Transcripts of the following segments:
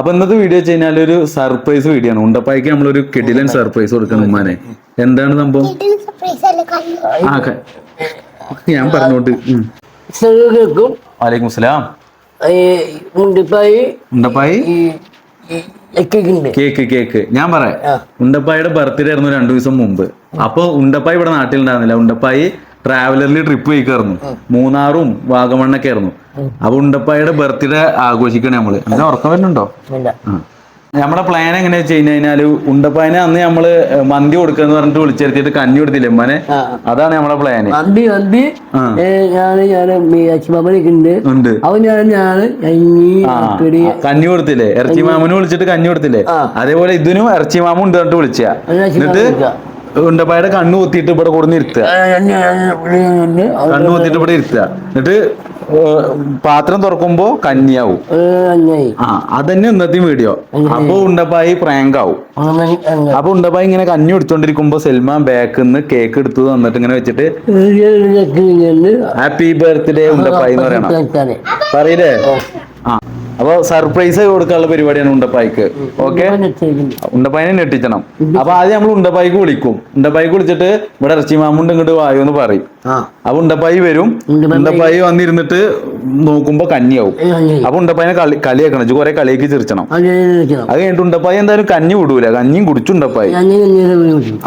അപ്പൊ ഇന്നത്തെ വീഡിയോ വെച്ച് കഴിഞ്ഞാൽ ഒരു സർപ്രൈസ് വീഡിയോ ആണ്. ഉണ്ടപ്പായ്ക്ക് നമ്മളൊരു കിടിലൻ സർപ്രൈസ് കൊടുക്കണം ഉമ്മാനെ. എന്താണ് സംഭവം? ആ ഞാൻ പറഞ്ഞോട്ട്. വാലേക്കും സ്ലാം ഉണ്ടപ്പായി കേക്ക് കേക്ക്. ഞാൻ പറയാം. ഉണ്ടപ്പായുടെ ബർത്ത്ഡേ ആയിരുന്നു രണ്ടു ദിവസം മുമ്പ്. അപ്പൊ ഉണ്ടപ്പായി ഇവിടെ നാട്ടിൽ ഉണ്ടായിരുന്നില്ല ഉണ്ടപ്പായി ട്രാവലറിൽ ട്രിപ്പ് പോയി പോയിക്കായിരുന്നു മൂന്നാറും വാഗമണ്ണൊക്കെ ആയിരുന്നു. അപ്പൊ ഉണ്ടപ്പായുടെ ബർത്ത്ഡേ ആഘോഷിക്കണേ നമ്മൾ അങ്ങനെ ഉറക്കം വരുന്നുണ്ടോ. നമ്മളെ പ്ലാൻ എങ്ങനെയാ വെച്ച് കഴിഞ്ഞ് കഴിഞ്ഞാൽ ഉണ്ടപ്പായനെ അന്ന് നമ്മൾ മന്തി കൊടുക്കാന്ന് പറഞ്ഞിട്ട് വിളിച്ചെടുത്തിട്ട് കഞ്ഞി കൊടുത്തില്ലേ ഉമ്മനെ അതാണ് നമ്മളെ പ്ലാന് മന്തി മന്തി ഞാൻ അച്ഛമ്മനൊക്കെ ഉണ്ട് ഉണ്ട് അവൻ ഞാൻ ഈ കഞ്ഞി കൊടുത്തില്ലേ ഇറച്ചി മാമന് വിളിച്ചിട്ട് കഞ്ഞി കൊടുത്തില്ലേ അതേപോലെ ഇതിനും ഇറച്ചി മാമൻ ഉണ്ട് പറഞ്ഞിട്ട് വിളിച്ച എന്നിട്ട്. ഉണ്ടപ്പായുടെ കണ്ണു കുത്തിയിട്ട് ഇവിടെ കൊടുന്ന് ഇരുത്തുക കണ്ണു കുത്തിയിട്ട് ഇവിടെ ഇരുത്തുക എന്നിട്ട് പാത്രം തുറക്കുമ്പോ കന്യാവും ആ അതന്നെ ഇന്നത്തെ വീഡിയോ. അപ്പൊ ഉണ്ടപ്പായി പ്രാങ്ക് ആവും അപ്പൊ ഉണ്ടപ്പായി ഇങ്ങനെ കഞ്ഞി എടുത്തോണ്ടിരിക്കുമ്പോ സെൽമ ബാക്കിൽ നിന്ന് കേക്ക് എടുത്തു തന്നിട്ട് ഇങ്ങനെ വെച്ചിട്ട് ഹാപ്പി ബർത്ത്ഡേ ഉണ്ടപ്പായി എന്ന് പറയണം. പറയില്ലേ? ആ. അപ്പൊ സർപ്രൈസ് കൊടുക്കാനുള്ള പരിപാടിയാണ് ഉണ്ടപ്പായിക്ക്. ഓക്കെ ഉണ്ടപ്പായിനെ ഞെട്ടിച്ചണം അപ്പൊ ആദ്യം നമ്മൾ ഉണ്ടപ്പായിക്ക് വിളിക്കും. ഉണ്ടപ്പായിക്ക് വിളിച്ചിട്ട് ഇവിടെ ഇറച്ചി മാമുണ്ട് ഇങ്ങോട്ട് വായു എന്ന് പറയും. ആ. അപ്പൊ ഉണ്ടപ്പായി വരും. ഉണ്ടപ്പായി- വന്നിരുന്നിട്ട് നോക്കുമ്പോ കഞ്ഞിയാവും. അപ്പൊ ഉണ്ടപ്പായിനെ കളി കളിയാക്കണം. ഇജ്ജ് കുറെ കളിയാക്കി ചിരിച്ചണം. അത് കഴിഞ്ഞിട്ട് ഉണ്ടപ്പായി എന്തായാലും കഞ്ഞി വിടൂല. കഞ്ഞിയും കുടിച്ചുണ്ടപ്പായി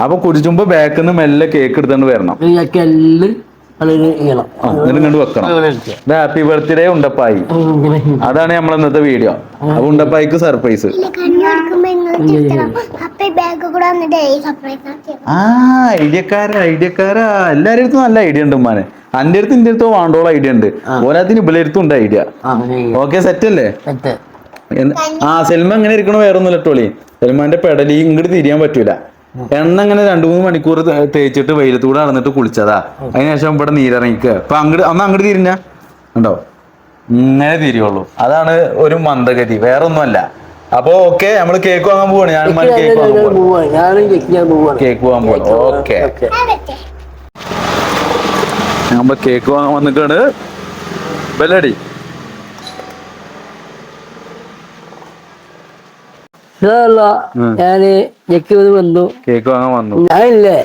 അപ്പൊ കുടിച്ചുമ്പോ ബാക്കിൽ നിന്ന് മെല്ലെ കേക്ക് എടുത്തോണ്ട് വരണം. ഇങ്ങോട്ട് വെക്കണം. ഇത് ഹാപ്പി ബർത്ത്ഡേ ഉണ്ടപ്പായി. അതാണ് നമ്മൾ ഇന്നത്തെ വീഡിയോ അപ്പൊ ഉണ്ടപ്പായിക്ക് സർപ്രൈസ് ആ ഐഡിയക്കാരാ ഐഡിയക്കാരാ. എല്ലാരുടെ അടുത്തും നല്ല ഐഡിയ ഉണ്ട് ഉമ്മാനെ. അന്റെ അടുത്ത് ഇന്റെ അടുത്ത് വാണ്ടോളം ഐഡിയ ഉണ്ട്. ഓരോത്തിന് ഇബിലടുത്തും ഉണ്ട് ഐഡിയ. ഓക്കെ സെറ്റ് അല്ലേ? ആ സെൽമ എങ്ങനെ ഇരിക്കണോ വേറൊന്നുമില്ല ടോളി. സെൽമാന്റെ പെടലി ഇങ്ങോട്ട് തിരിയാൻ പറ്റൂല. എണ്ണ അങ്ങനെ രണ്ടു മൂന്ന് മണിക്കൂർ തേച്ചിട്ട് വെയിലത്തൂടെ നടന്നിട്ട് കുളിച്ചതാ. അതിനുശേഷം ഇവിടെ നീരിറങ്ങിക്കുക അപ്പൊ അങ്ങോട്ട് അന്ന് അങ്ങോട്ട് തിരിഞ്ഞ? ഉണ്ടോ ഇങ്ങനെ തിരിയുള്ളൂ. അതാണ് ഒരു മന്ദഗതി. വേറെ ഒന്നുമല്ല അപ്പൊ ഓക്കെ നമ്മൾ കേക്ക് വാങ്ങാൻ പോവാണ്. ഞാൻ കേക്ക് വാങ്ങാൻ പോവാണ്. കേക്ക് വാങ്ങാൻ പോവാണ്. ഓക്കെ നമ്മൾ കേക്ക് വാങ്ങാൻ വന്നിട്ടാണ് ബെല്ലടി. ഞാൻ ചെക്കിയത് വന്നു കേക്ക് വാങ്ങാൻ വന്നു. ഞാനില്ലേ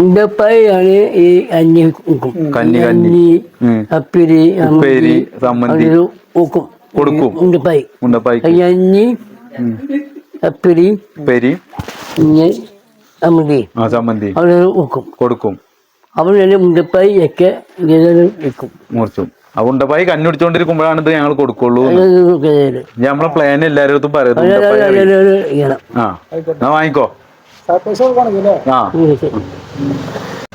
എന്റെ പയ്യാണ് ഈ കഞ്ഞി കഞ്ഞി, കഞ്ഞി. അപ്പിരി ഉപ്പേരി, സമ്മന്തി. കൊടുക്കും. അഞ്ഞി അപ്പിരി പെരി സമ്മന്തി. ആ ചമ്മന്തി അവിടെ ഉക്കും കൊടുക്കും. അവിടെ ഒക്കെ വെക്കും. മുറിച്ചു. ഉണ്ടപ്പായി കഞ്ഞുടിച്ചോണ്ടിരിക്കുമ്പോഴാണ് ഇത് ഞങ്ങൾ കൊടുക്കുള്ളൂ നമ്മളെ പ്ലാൻ എല്ലാരും അടുത്തും പറയുന്നത് ആ വാങ്ങിക്കോ. ആ.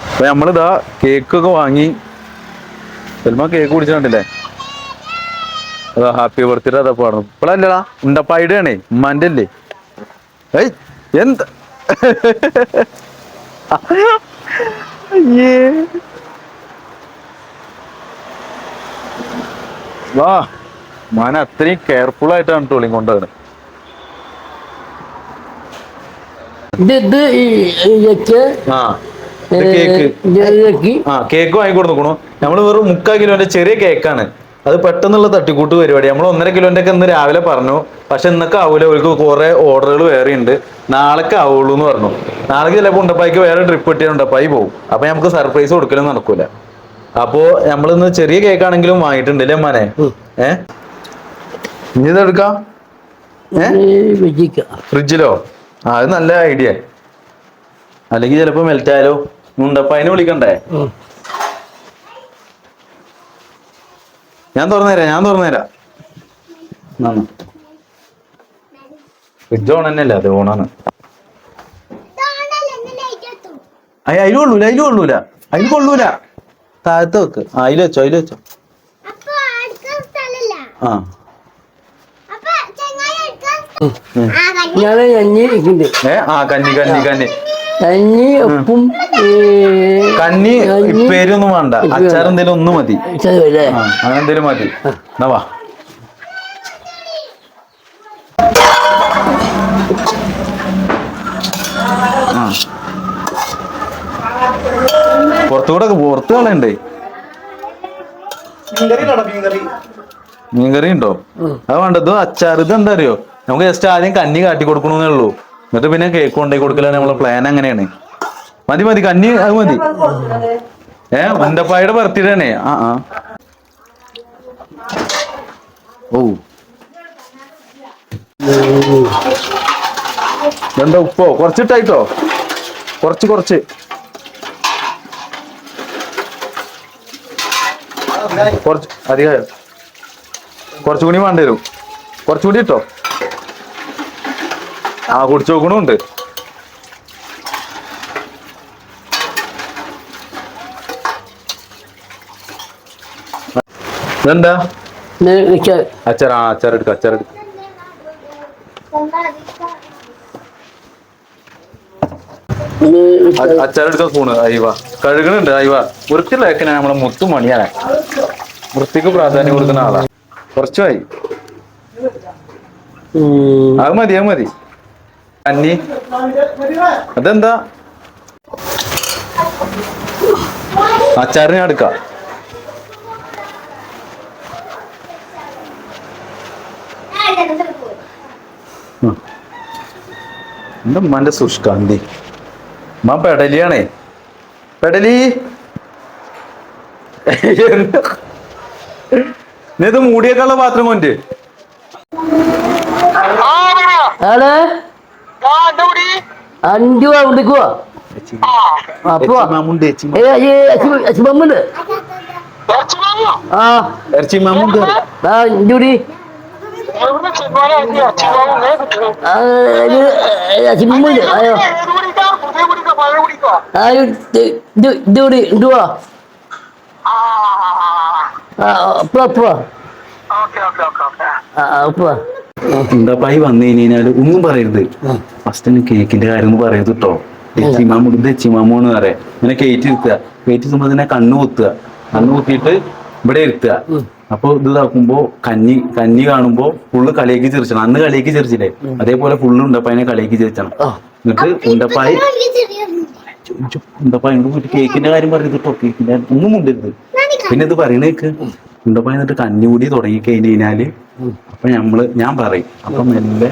അപ്പൊ നമ്മളിതാ കേക്ക് ഒക്കെ വാങ്ങി സൽമാൻ കേക്ക് കുടിച്ചിട്ടുണ്ടല്ലേ? അതാ ഹാപ്പി ബർത്ത്ഡേ അതാ പാടുന്നു ഇപ്പളല്ലടാ ഉണ്ടപ്പായുടെ ആണേ ഉമ്മാന്റെ അല്ലേ? ഏയ് എന്ത്? അയ്യേ. വാ. മാൻ അത്രയും കെയർഫുൾ ആയിട്ടാണ് ട്രോളിങ് കൊണ്ടുവരുന്നത് ഇത് ഇത് ഈ ഇതൊക്കെ ആ ഇത് കേക്ക് വാങ്ങി കൊടുക്കണു. നമ്മൾ നോക്കണു നമ്മൾ വെറും മുക്കാൽ കിലോന്റെ ചെറിയ കേക്കാണ് അത് പെട്ടെന്നുള്ള തട്ടിക്കൂട്ട് പരിപാടി. നമ്മൾ ഒന്നര കിലോന്റെ ഒക്കെ ഇന്ന് രാവിലെ പറഞ്ഞു. പക്ഷെ ഇന്നൊക്കെ ആവൂല. അവർക്ക് കുറെ ഓർഡറുകൾ വേറെ ഉണ്ട് നാളേക്ക് ആവുള്ളൂ എന്ന് പറഞ്ഞു. നാളെ ചിലപ്പോൾ ഉണ്ടപ്പായിക്ക് വേറെ ട്രിപ്പ് കിട്ടിയാൽ ഉണ്ടപ്പായി പോകും അപ്പൊ നമുക്ക് സർപ്രൈസ് കൊടുക്കലും നടക്കൂല. അപ്പോ നമ്മളിന്ന് ചെറിയ കേക്കാണെങ്കിലും വാങ്ങിയിട്ടുണ്ട് അല്ലേ മനെ ഏ? ഇനി ഇതെടുക്കാം ഫ്രിഡ്ജിലോ? ആ അത് നല്ല ഐഡിയ. അല്ലെങ്കിൽ ചിലപ്പോ മെൽറ്റ് ആയാലോ ഉണ്ടപ്പായിനെ വിളിക്കണ്ടേ? ഞാൻ തുറന്നുതരാം ഞാൻ തുറന്നുതരാം ഫ്രിഡ്ജ് ഓൺ തന്നെയല്ലേ? അത് ഓണാണ് അയ്യ അതിലും കൊള്ളൂല അതിലും കൊള്ളൂല അതിൽ കൊള്ളൂല. താഴത്ത് വെക്ക്. ആ അതിൽ വെച്ചോ അതിൽ വെച്ചോ. സ്ഥലല്ല. ആ. അപ്പൊ ചെങ്ങായി അടുക്കാൻ ആ കണ്ണു ഞാൻ അഞ്ഞി ഇരിക്കുന്നുണ്ട്. ഏ ആ കന്നി കന്നി കന്നി കഞ്ഞി ഉപ്പും കഞ്ഞി ഇപ്പേരൊന്നും വേണ്ട. അച്ചാർ എന്തേലും ഒന്ന് മതി. അങ്ങനെ എന്തേലും മതി. എന്നാ വാ. പുറത്തുകൂടെ പുറത്ത് കളയണ്ടേ? മീൻകറി? ഉണ്ടോ അത് വേണ്ടത് അച്ചാർ ഇത് എന്താ അറിയോ? നമുക്ക് ജസ്റ്റ് ആദ്യം കഞ്ഞി കാട്ടി കൊടുക്കണമെന്നേ ഉള്ളൂ. എന്നിട്ട് പിന്നെ കേക്ക് കൊണ്ടേ കൊടുക്കലാണ് നമ്മളെ പ്ലാൻ അങ്ങനെയാണ്. മതി മതി കഞ്ഞി അത് മതി. ഏ ഉണ്ടപ്പായുടെ ബർത്ത്ഡേ ആണേ. ആ ആ. ഓ. രണ്ടോ ഉപ്പോ? കുറച്ചിട്ടായിട്ടോ? കുറച്ച് കുറച്ച്. കുറച്ച് അധികം കുറച്ചുകൂടി വേണ്ടി വരും. കുറച്ചുകൂടി കിട്ടോ ആ കുടിച്ചു നോക്കണുണ്ട്. ഇതെന്താ? അച്ചാർ ആ അച്ചാർ എടുക്ക അച്ചാർ എടുക്ക. അച്ചാർ എടുക്കാൻ സ്പൂണ് അയവ കഴുകണുണ്ട് അയവ വൃത്തിയിലേക്കണ നമ്മളെ മുത്തു മണിയാണ്. വൃത്തിക്ക് പ്രാധാന്യം കൊടുക്കുന്ന ആളാ. കുറച്ചുമായി. അത് മതി അത് മതി. അന്നി. അതെന്താ? അച്ചാറിനെ അടുക്ക. എന്റെ ഉമ്മാന്റെ സുഷ്കാന്തി. ഉമ്മ പെടലിയാണേ. പെടലി. നീ ഇത് മൂടിയേക്കാളുള്ള പാത്രം കൊണ്ട്. ആൾ അഞ്ചു അവിടേക്കോ അപ്പൊ മാമുണ്ട്. അച്ഛമ്മണ്ട് ആ. ഇറച്ചി മാമുണ്ട്. ആ അഞ്ചുടി അച്ഛമ്മണ്ട് അയ്യോ വന്നു കഴിഞ്ഞാൽ ഒന്നും പറയരുത് ഫസ്റ്റ് കേക്കിന്റെ കാര്യം ഒന്നും പറയരുത് കേട്ടോ എച്ചിമാമു എന്ന് പറയാം ഇങ്ങനെ കയറ്റി ഇരുത്തുക കയറ്റി തന്നെ കണ്ണു കുത്തുക കണ്ണു കുത്തിയിട്ട് ഇവിടെ ഇരുത്തുക അപ്പൊ ഇത് ഇതാക്കുമ്പോ കഞ്ഞി കഞ്ഞി കാണുമ്പോ ഫുള്ള് കളിയേക്ക് ചിരിച്ചണം. അന്ന് കളിയേക്ക് ചിരിച്ചില്ലേ? അതേപോലെ ഫുള്ള് ഉണ്ടപ്പായിനെ കളിയേക്ക് ചിരിച്ചണം. എന്നിട്ട് ഉണ്ടപ്പായി ഉണ്ടപ്പായി പോയിട്ട് കേക്കിന്റെ കാര്യം പറഞ്ഞത് കേട്ടോ കേക്കിന്റെ ഒന്നും മുണ്ടരുത്. പിന്നെ ഇത് പറയണേക്ക് ഉണ്ടപ്പായി എന്നിട്ട് കഞ്ഞി കൂടി തുടങ്ങി കഴിഞ്ഞ് കഴിഞ്ഞാൽ. അപ്പൊ നമ്മൾ ഞാൻ പറയും. അപ്പൊ മെല്ലെ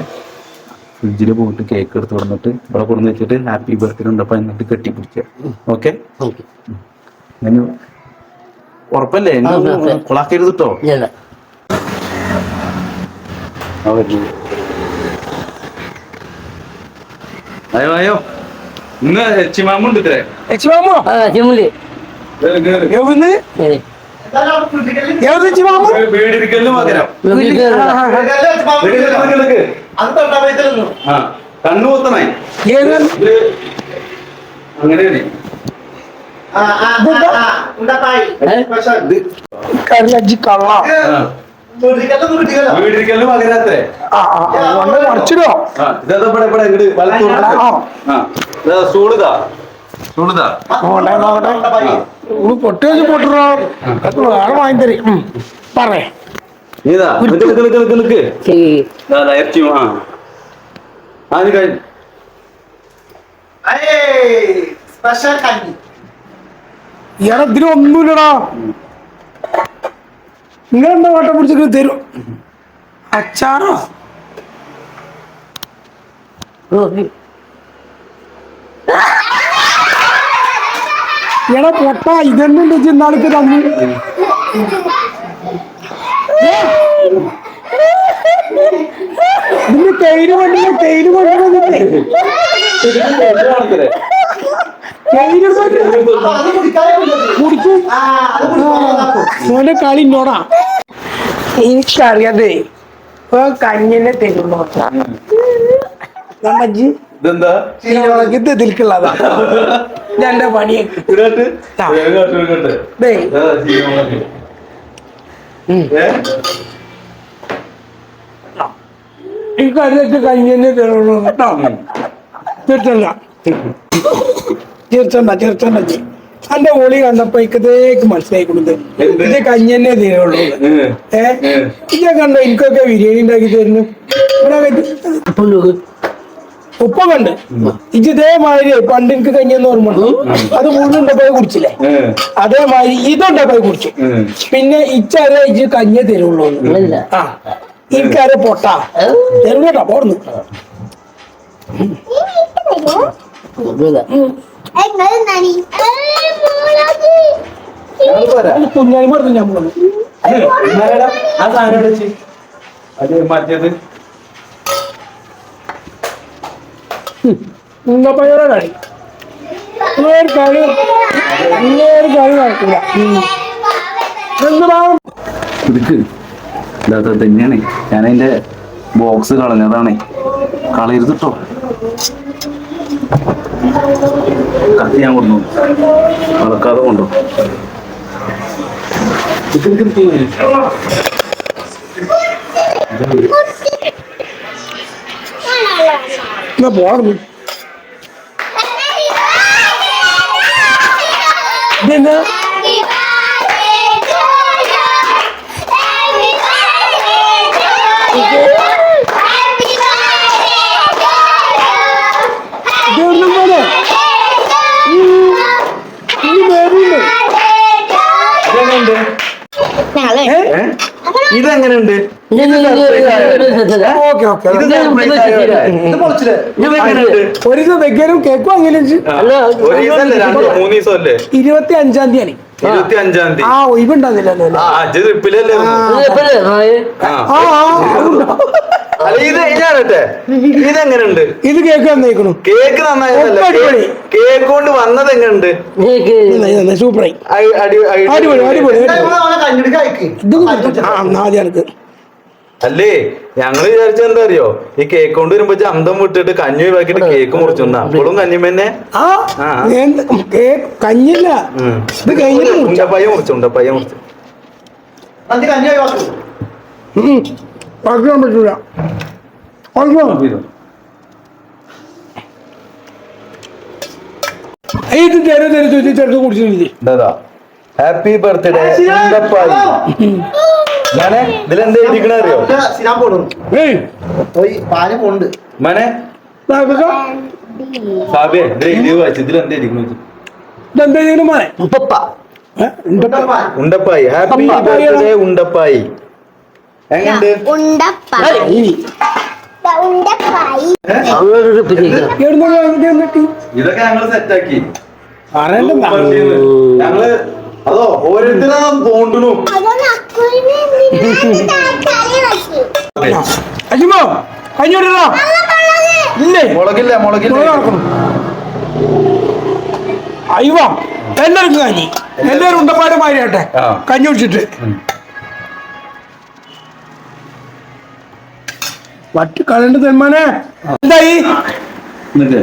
ഫ്രിഡ്ജിൽ പോയിട്ട് കേക്ക് എടുത്ത് കൊടുത്തിട്ട് ഇവിടെ കൊടുന്ന് വെച്ചിട്ട് ഹാപ്പി ബർത്ത്ഡേ ഉണ്ടപ്പായ എന്നിട്ട് കെട്ടിപ്പിടിക്കുക ഓക്കെ? അങ്ങനെ ഉറപ്പല്ലേ? കൊളാക്കരുത് കേട്ടോ ഇല്ല അയ്യോ അയ്യോ. ഇന്ന് എച്ചിമാമുണ്ട് ഇത്രേ. എച്ചിമാമോ. എവിടുന്ന് എവിടെ വീടിരിക്കലിന് പകരം. കണ്ണു പൊത്തനായി അങ്ങനെയാണ്. ഇത് കറിലജ്ജി കള്ള ആ, കൊണ്ട് മറിച്ചിടോ ആ, ഇതാ ഇവിടെ ഇവിടെ ഇങ്ങട് വലത്തോട്ട് ഇതാ നോട്ടെ ഒരു പൊട്ടി വെച്ച് പൊട്ടിടോ. അത് വേറെ വാങ്ങി തരും. പറയേ. നീതാ നിക്ക് നിക്ക് നിക്ക് നിക്ക് നിക്ക്. ഇതാ, ഇതാ, ഇറച്ചി ആ. ആ കഴിഞ്ഞു. സ്പെഷ്യൽ കഞ്ഞി. ഇയാളെ ഇതിന് ഒന്നുമില്ലടാ. നിങ്ങളെന്താ വട്ടം പിടിച്ചിട്ട് തരും? അച്ചാറോ? എടാ പൊട്ട ഇതന്നെ ഉണ്ട് ഇന്നാൾക്ക് തന്നു? ഇതിന്റെ തേയിൽ കൊണ്ടില്ല തേയിൽ കൊണ്ടുവന്നില്ലേ മോനെ കളി ഇന്നോടാ എനിക്കറിയാതെ കഞ്ഞിനെ തരുള്ളൂ നമ്മജി ഇതെന്താ ഇത് ഇതിൽക്കുള്ളതാ എന്റെ പണിയൊക്കെ. ഈ കറിയൊക്കെ കഞ്ഞിനെ തരുള്ളൂ കേട്ടോ. തീർച്ചല്ല തീർച്ചണ്ട തീർച്ചണ്ട എന്റെ ഒളി കണ്ടപ്പോ ഇക്കതേക്ക് മനസ്സിലായി കൊടുത്തത് എന്ത്? ഇത് കഞ്ഞിനെ തീരുള്ളൂ. ഏ. ഇതൊക്കെ കണ്ടോ എനിക്കൊക്കെ ബിരിയാണി ഉണ്ടാക്കി തരുന്നു. ഉപ്പ കണ്ട് ഇജ് ഇതേമാതിരി പണ്ട് എനിക്ക് കഞ്ഞെന്ന് ഓർമ്മ. അത് മുഴുവൻ കുടിച്ചില്ലേ. അതേമാതിരി ഇതുണ്ടാക്കി കുടിച്ചു. പിന്നെ ഇച്ചറിയ ഇജ് കഞ്ഞേ തരുള്ളൂ. ആ. എനിക്കാരെ പൊട്ട. എവിടെയാ പോടുന്നു. എങ്ങനെ കുഞ്ഞാലി മറന്നു ഞാൻ പോകുന്നു ആ സാധനം എവിടെ വെച്ച്? അത് മറ്റേത് ഉന്നപ്പയ്യറ കളി ഇങ്ങനൊരു കളി ഇങ്ങനൊരു കളി നടക്കില്ല എന്താ പുതുക്ക് തന്നെയാണ്. ഞാൻ അതിന്റെ ബോക്സ് കളഞ്ഞതാണേ. കളയരുത് കേട്ടോ കത്തി ഞാൻ കൊണ്ടു കളക്കാതെ കൊണ്ടു. എന്നാ പോടുന്നു ഇതെന്നാ ഇതെവിടുന്ന് പോലെ ഈ ബേബിയുണ്ട് ഇതെങ്ങനെയുണ്ട് ഏ? ഇതെങ്ങനെയുണ്ട് ഓക്കെ ഓക്കെ ഇത് surprise ആയതല്ലേ? ഇത് പൊളിച്ചില്ലേ എങ്ങനെയുണ്ട്? ഒരു ദിവസം വെക്കാനും കേക്കും അങ്ങനെ ഒരു ദിവസമല്ലേ രണ്ടോ മൂന്ന് ദിവസമല്ലേ ഇരുപത്തി അഞ്ചാം തീയതി ഇരുപത്തി അഞ്ചാം തീയതി. ആ ഒഴിവുണ്ടാകുന്നില്ലല്ലോ ആ ട്രിപ്പിലല്ലേ ആ. ഇത് ഞാനട്ടെ ഇതെങ്ങനെയുണ്ട് ഇത് കേക്ക് തന്നേക്കണു കേക്ക് നന്നായി. കേക്ക് കൊണ്ട് വന്നത് എങ്ങനെയുണ്ട് സൂപ്പറായി. അടിപൊളി അടിപൊളി. ആദ്യം എനിക്ക് അല്ലേ? ഞങ്ങൾ വിചാരിച്ച എന്താ അറിയോ? ഈ കേക്ക് കൊണ്ട് വരുമ്പോ അന്തം വിട്ടിട്ട് കഞ്ഞി ഒഴിവാക്കിട്ട് കേക്ക് മുറിച്ചു. അപ്പോഴും ആ. കേക്ക് കഞ്ഞില്ല ഇത് കഴിഞ്ഞിട്ട് മുറിച്ച. ഉണ്ടപ്പയ്യ മുറിച്ചു ഉണ്ടപ്പയ്യ മുറിച്ചു. നന്ദി കഞ്ഞി ഒഴിവാക്കൂ. ഉം. ബാക്കിയാൻ പറ്റൂല. ബാക്കിയാ. ഇത് തരും തരും ചോദിച്ചു ചെറുത് കുടിച്ചില്ലേ എന്താ ഹാപ്പി ബർത്ത്ഡേ. ഉണ്ടപ്പായി മനെ ഇതിലെന്താ എഴുതിക്കണ അറിയോ? ഏയ്. പാൽ പോണ്ട് മനെ സാബിയെ ഇതിൽ എഴുതി വായിച്ചു ഇതിലെന്താ എഴുതിക്കണ ഇതെന്താ ചെയ്യുന്നു മനെ? ഉണ്ട്. ഉണ്ടപ്പായി. Happy birthday Undappayi. ഇതൊക്കെ ഞങ്ങൾ സെറ്റാക്കി പറയണ്ടെന്താ? ഞങ്ങൾ അതോ ഓരോരുത്തരാ തോണ്ടണു അതൊന്ന് അക്കുവിനെ എന്തിനാ കറി വെച്ചു. അജിമോ കഞ്ഞോട്ടാ ഇല്ലേ? മുളകില്ല മുളകില്ല? അയ്യോ എല്ലാവർക്കും കഞ്ഞി എല്ലാവരും ഉണ്ടപ്പാട് മാറിയാട്ടെ. കഞ്ഞി കുടിച്ചിട്ട് വട്ട് കളണ്ട് തെന്മാനെ എന്തായി? എന്നിട്ട്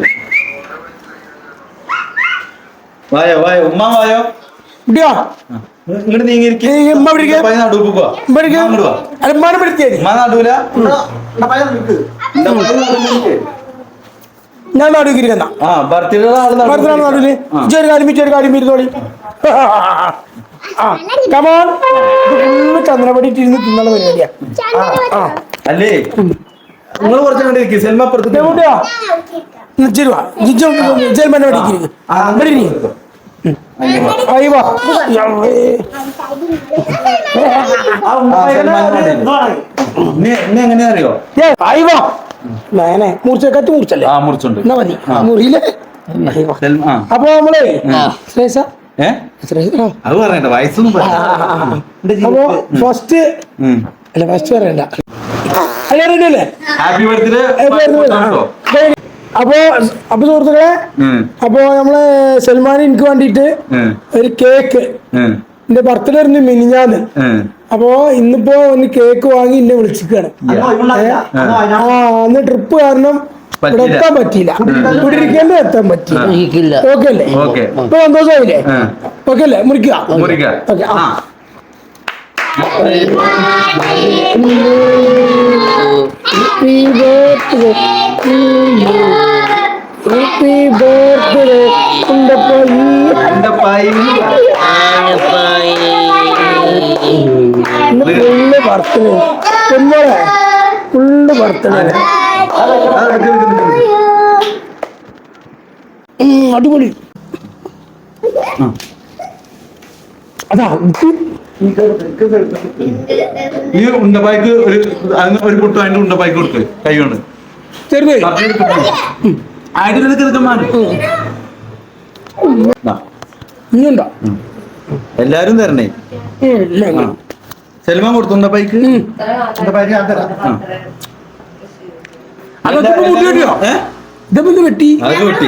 വായോ വായോ ഉമ്മ വായോ. ഇടിയോ? ഇങ്ങോട്ട് നീങ്ങിയിരിക്കും. ഞാൻ നടുക്കിരിക്കുന്ന കാര്യം ഇരുന്നോളി. കമോൺ ചന്ദ്രപടി ഇരുന്ന് തിന്നുള്ള പരിപാടിയാ. അല്ലേ? നിങ്ങൾ കുറച്ച് അങ്ങോട്ട് ഇരിക്കും? സെൽമ അപ്പുറത്ത് അയ്യോ. അറിയോ അയ്യോ. നേനെ മൂർച്ചല്ലേ? ആ മുറിച്ചുണ്ട് എന്നാ മതി. മുറിയില്ലേ അയ്യോ. സെൽമ ആ. അപ്പൊ നമ്മളെ ശ്രേസ. അത് പറയണ്ട വയസ്സൊന്നും. അപ്പൊ ഫസ്റ്റ് അല്ല ഫസ്റ്റ് പറയണ്ട. Happy birthday. അപ്പൊ അപ്പൊ സുഹൃത്തുക്കളെ അപ്പൊ നമ്മളെ സൽമാൻ എനിക്ക് വേണ്ടിയിട്ട് ഒരു കേക്ക് എന്റെ ബർത്ത്ഡേ ആയിരുന്നു മിനിഞ്ഞാന്ന്. അപ്പോ ഇന്നിപ്പോ ഒന്ന് കേക്ക് വാങ്ങി എന്നെ അന്ന് ആ അന്ന് ട്രിപ്പ് കാരണം ഇവിടെ. എത്താൻ പറ്റിയില്ല. ഇവിടെ ഇരിക്കേണ്ട എത്താൻ പറ്റിയില്ല. ഓക്കെ അല്ലേ? ഓക്കെ. ഇപ്പൊ സന്തോഷമായില്ലേ. ഓക്കെ അല്ലേ? മുറിക്കുക. മുറിക്ക ഓക്കെ ഇന്ന് ഫുള്ള് ബർത്ത്ഡേ ഫുള്ള് ബർത്ത്ഡേ അടിപൊളി അതാ ഈ ഉണ്ടപ്പായ്ക്ക് ഒരു ഒരു പൊട്ടു അതിന്റെ ഉണ്ടപ്പായ്ക്ക് കൊടുക്ക്. കൈ കൊണ്ട്. ചെറുതേ. ആയിട്ട് എല്ലാരും തരണേ. സൽമാൻ കൊടുത്തു ഉണ്ടപ്പായ്ക്ക്? ഉണ്ടപ്പായ്ക്ക് ഞാൻ തരാം. അതൊക്കെ ഇത് വെട്ടി? അതൊക്കെ കിട്ടി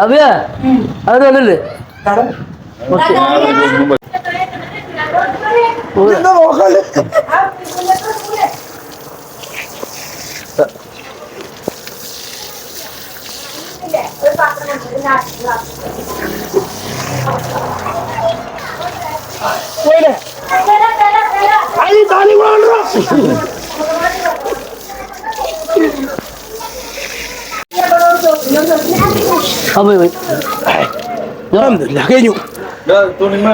അതെയാ അത് നല്ലല്ലേ അയ്യ താലി അൽഹംദുലില്ലാ, കഴിഞ്ഞു. തുണിമ.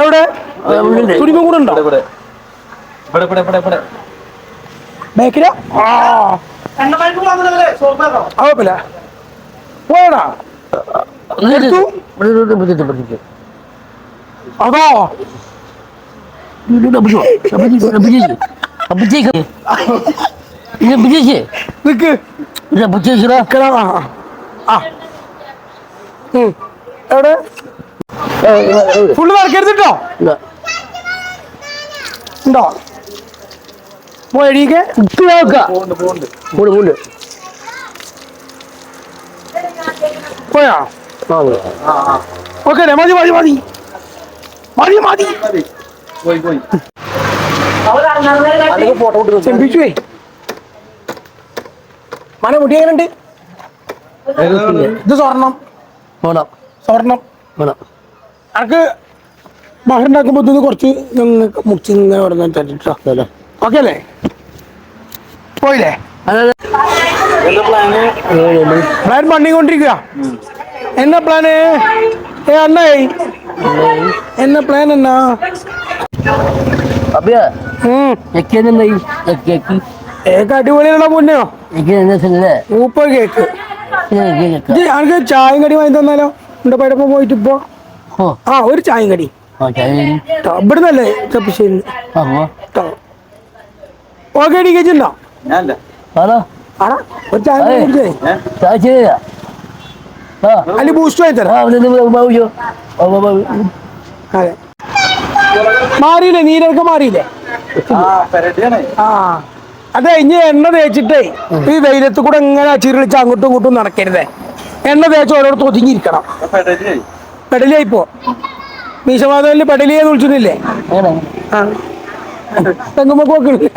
എവിടെ. തുണിമ കൂടെ ഉണ്ടോ? ഇവിടെ ഇവിടെ. ഇവിടെ ഇവിടെ ഇവിടെ ബേക്കില? കുഴപ്പമില്ല. പോയടാ? അതോ. നിക്ക്. നിക്കടാ. ആ ആ. എവിടെ? ഫുള്ള് നടക്കരുതിട്ടോ? ഉണ്ടോ? പോയടിക്കെ പോയാ? ഓക്കെ മതി മതി മതി. മതി മതി. പോയി പോയി. ചെമ്പിച്ചുവേ. മന മുടി എങ്ങനെയുണ്ട് ഇത് സ്വർണം. സ്വർണം. അനക്ക് ബഹറുണ്ടാക്കുമ്പോ ഇത് കുറച്ച് ഞങ്ങൾക്ക് മുറിച്ച് പറഞ്ഞ തന്നിട്ടോ ഓക്കെ അല്ലേ? പോയില്ലേ? പ്ലാൻ പണിക്കൊണ്ടിരിക്കുക എന്നാ പ്ലാന് ഏ അണ്ണായി. എന്നാ പ്ലാൻ എന്നാ ഏക്ക് അടിപൊളിയുള്ള മുന്നോ സൂപ്പർ കേക്ക് ഇത് കടി വാങ്ങി തന്നാലോ? എന്റെ പടപ്പം പോയിട്ട് ഇപ്പോ? ആ ഒരു ചായം കടി. ഇവിടുന്നല്ലേ ചപ്പശ്ശേരി ഓക്കെ ഡി ആടാ ഒരു ചായ ചെയ്യാ ബൂസ്റ്റ് വാങ്ങി തരാം. അതെ. മാറിയില്ലേ? നീരൊക്കെ മാറിയില്ലേ? ആ. അതെ ഇനി എണ്ണ തേച്ചിട്ടേ ഈ വെയിലത്ത് കൂടെ എങ്ങനെ ചിരളിച്ച് അങ്ങോട്ടും ഇങ്ങോട്ടും നടക്കരുതേ. എണ്ണ തേച്ച് ഓരോരുത്തർ ഒതുങ്ങിയിരിക്കണം. പെടലിയായിപ്പോ. പെടലിയായി പോ മീശമാധവനിൽ പെടലിയെ വിളിച്ചിട്ടില്ലേ? ആ. തെങ്ങുമ്പോ പോക്കില്ല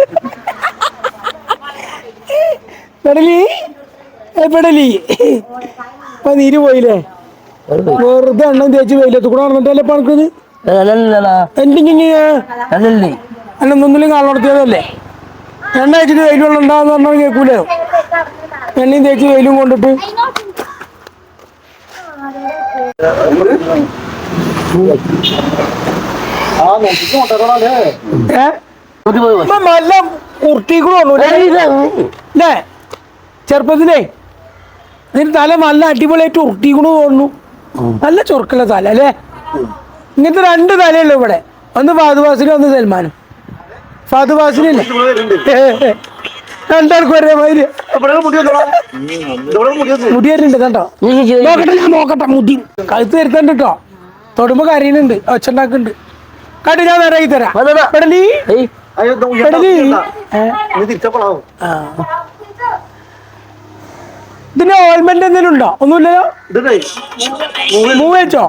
പെടലി? പെടലി. ഇപ്പൊ നീര് പോയില്ലേ? വെറുതെ എണ്ണം തേച്ച് വെയിലത്ത് കൂടെ നടന്നിട്ടല്ലേ പണക്കുന്നത് എന്തെങ്കിലും അല്ലല്ലേ എണ്ണൊന്നും കാണുന്നിടത്തതല്ലേ എണ്ണ വെച്ചിട്ട് വെയിൽ വെള്ളം ഉണ്ടാകുന്ന പറഞ്ഞാൽ കേൾക്കൂലേ? എണ്ണയും തേച്ച് വെയിലും കൊണ്ടിട്ട്. എല്ലാം അല്ലേ ചെറുപ്പത്തിലേ ഇതിന് തല നല്ല അടിപൊളിയായിട്ട് ഉരുട്ടിക്കൂടെ തോന്നുന്നു നല്ല ചൊറുക്കുള്ള തല അല്ലേ? ഇങ്ങനത്തെ രണ്ട് തലയുള്ളൂ ഇവിടെ. ഒന്ന് ഫാദുവാസിനും ഒന്ന് സൽമാനും. ഫാദുവാസിനില്ലേ രണ്ടാൾക്കും ഒരേ മാതിരി. മുടി വരുന്നുണ്ട് കണ്ടോ? നോക്കട്ടെ ഞാൻ നോക്കട്ടെ മുടി. കഴുത്ത് വരുത്തണ്ട് കേട്ടോ. തൊടുമ്പോ കരയുന്നുണ്ട് ഒച്ചുണ്ടാക്കുന്നുണ്ട്. കണ്ടു ഞാൻ നേരെ ആക്കി തരാം. അതെടാ. പെടലി. ഏയ്. അയ്യോ ഇത് ഉയർത്താ, പെടലി. ഉയർത്താ. ഏ, ഇത് തിരിച്ചപ്പോഴാവും ആ. ഇതിന് ഓയിൽമെന്റ് എന്തെങ്കിലും ഉണ്ടോ? ഒന്നുമില്ലല്ലോ? മൂവ് വെച്ചോ?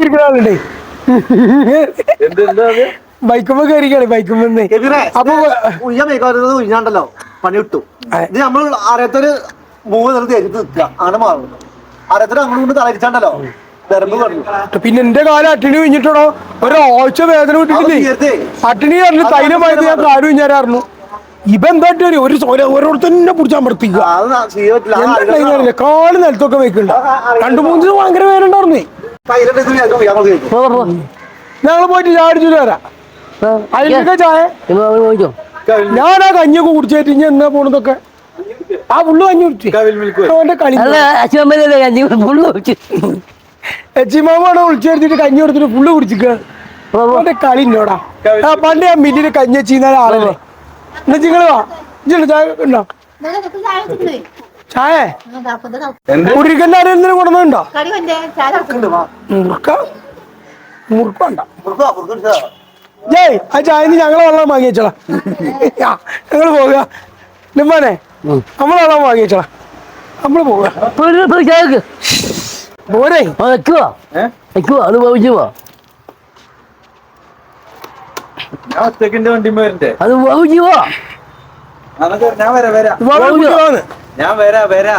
ഇരിക്കണേ ബൈക്കുമ്പോ കയറിക്കാണ് ബൈക്കുമ്പോ അപ്പൊ ഉയ്യ മേക്കാറുന്നത് ഉയ്യാണ്ടല്ലോ പണി കിട്ടും ഇനി ഇത് നമ്മൾ അറിയാത്തൊരു മൂന്ന് നിർത്തി എഴുതി നിൽക്കുക അങ്ങനെ മാറും. അറിയാത്തൊരു അങ്ങോട്ട് തലരിച്ചാണ്ടല്ലോ പിന്നെ എന്റെ കാലം അട്ടിണി കഴിഞ്ഞിട്ടോ ഒരാഴ്ച വേദന വിട്ടിട്ടില്ലേ. അട്ടിണി പറഞ്ഞു തൈലം വായത് ഞാൻ കാലം കഴിഞ്ഞാരായിരുന്നു ഇപ്പൊ ഒരു ഓരോരുത്തന്നെ ആളുകളെ അറിയില്ല കാൽ നിലത്തൊക്കെ വെക്കുന്നുണ്ട് രണ്ടു മൂന്ന് ദിവസം ഭയങ്കര വേദന ഉണ്ടായിരുന്നേ. ഞങ്ങൾ പോയിട്ട് ചാടിച്ചു ആ, അതിലൊക്കെ ചായ? ആ കഞ്ഞിയൊക്കെ കുടിച്ചേറ്റ് ഇനി എന്നാ പോണതൊക്കെ? ആ പുള്ളു കഞ്ഞി കുടിച്ചു. എച്ചിമാമാണ് വിളിച്ചെടുത്തിട്ട് കഞ്ഞി കൊടുത്തിട്ട് പുള്ളു കുടിച്ചിക്ക. പോ പോ അവന്റെ കളി ആ പണ്ട് ഞാൻ മില്ലിന് കഞ്ഞി വെച്ചിരുന്ന ആളല്ലേ. എന്നാ വാ. ചായ ഉണ്ടോ? ചായ എന്ത്? കുടിക്കലിന്റെ കൊണ്ടുവന്നുണ്ടോ മുറുക്ക മുറുക്കണ്ട പുറത്താ പുറത്തെടുത്താ ജയ് ആ ചായ ഞങ്ങളെ വെള്ളം വാങ്ങി വെച്ചോളാം ഞങ്ങൾ പോവുക നിമ്മാനെ നമ്മളെ വെള്ളം വാങ്ങി വെച്ചോളാം നമ്മൾ പോവുക പോരെ. വെക്കുവോ. വെക്കുവോ അത് ഞാൻ ഒറ്റക്കിന്റെ വരണ്ടേ അത് വരാ വരാ. ഞാൻ വരാ വരാ.